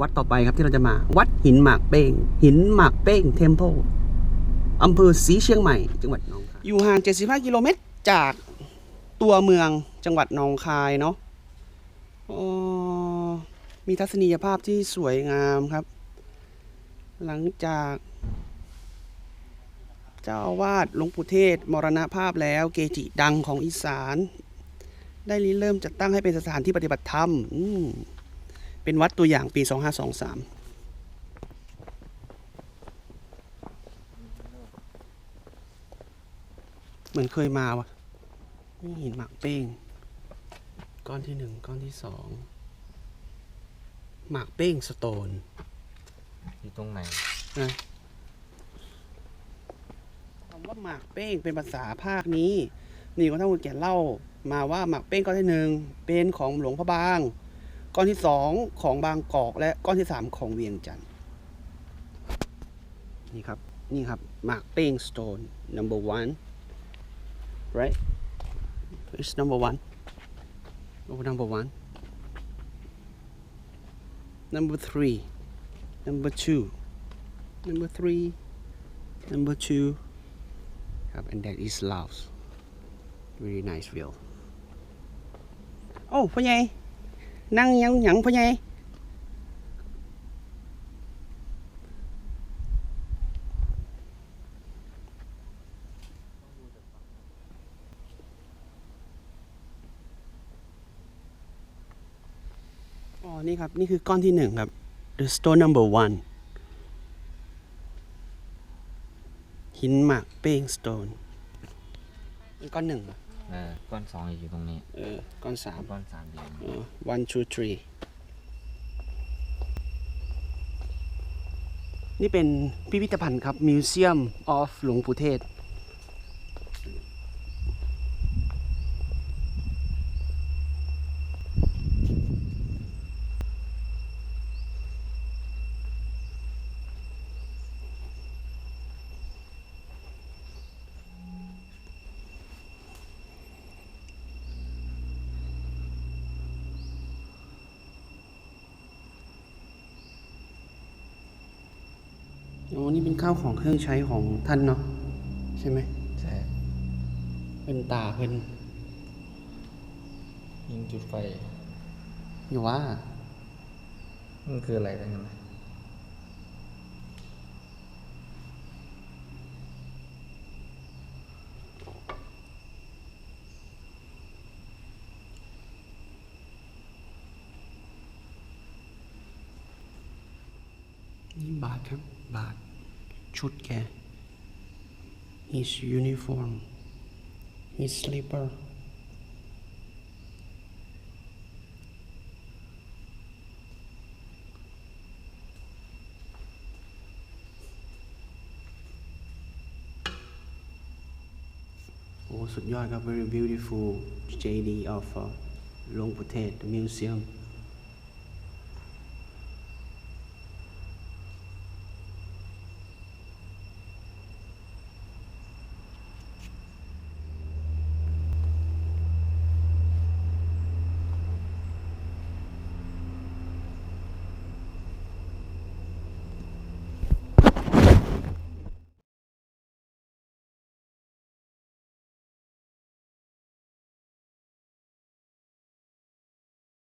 วัดต่อไปครับที่เราจะมา วัดหินหมากเป้ง หินหมากเป้งเทมเพลอำเภอศรีเชียงใหม่ จังหวัดหนองคายอยู่ห่าง 75 กิโลเมตรจากตัวเมืองจังหวัดหนองคายเนาะมีทัศนียภาพที่สวยงามครับ หลังจากเจ้าอาวาสหลวงปู่เทศ มรณภาพแล้วเกจิดังของอีสาน ได้ริเริ่มจัดตั้งให้เป็นสถานที่ปฏิบัติธรรมอืม เป็นวัดตัวอย่างปี 2523เหมือนเคยมาวะนี่หินหมากเป้ง ก้อนที่หนึ่งก้อนที่สองหมากเป้งสโตนอยู่ตรงไหนนะคำว่าหมากเป้งเป็นภาษาภาคนี้ นี่ก็ท่านคุณแก่เล่ามาว่าหมากเป้งก้อนที่หนึ่งเป็นของหลวงพระบาง ก้อนที่สองของบางกอกและก้อนที่สามของเวียงจันทร์นี่ครับ นี่ครับหมากเป้ง stone number one right it's number one oh number one number three number two number three number two ครับ and that is Laos very nice view โอ้พ่อใหญ่ นั่งยังหยังพ่อใหญ่อ๋อ นี่ครับ นี่คือก้อนที่หนึ่งครับ the stone number one หินหมากเป้ง stone นี่ก้อนหนึ่ง เออก้อนสองอยู่ตรงนี้เออก้อนสามก้อนสามอยู่เออ one two three นี่เป็นพิพิธภัณฑ์ครับ Museum of หลวงปู่เทศ โอ้นี่เป็นข้าวของเครื่องใช้ของท่านเนาะใช่ไหมใช่เป็นตาเป็นยิงจุดไฟ อยู่ว่า มันคืออะไรกันนะ บาทครับ บาท ชุดแก his uniform his slipper โอ้ สุดยอดครับ very beautiful JD of uh, หลวงปู่เทศ museum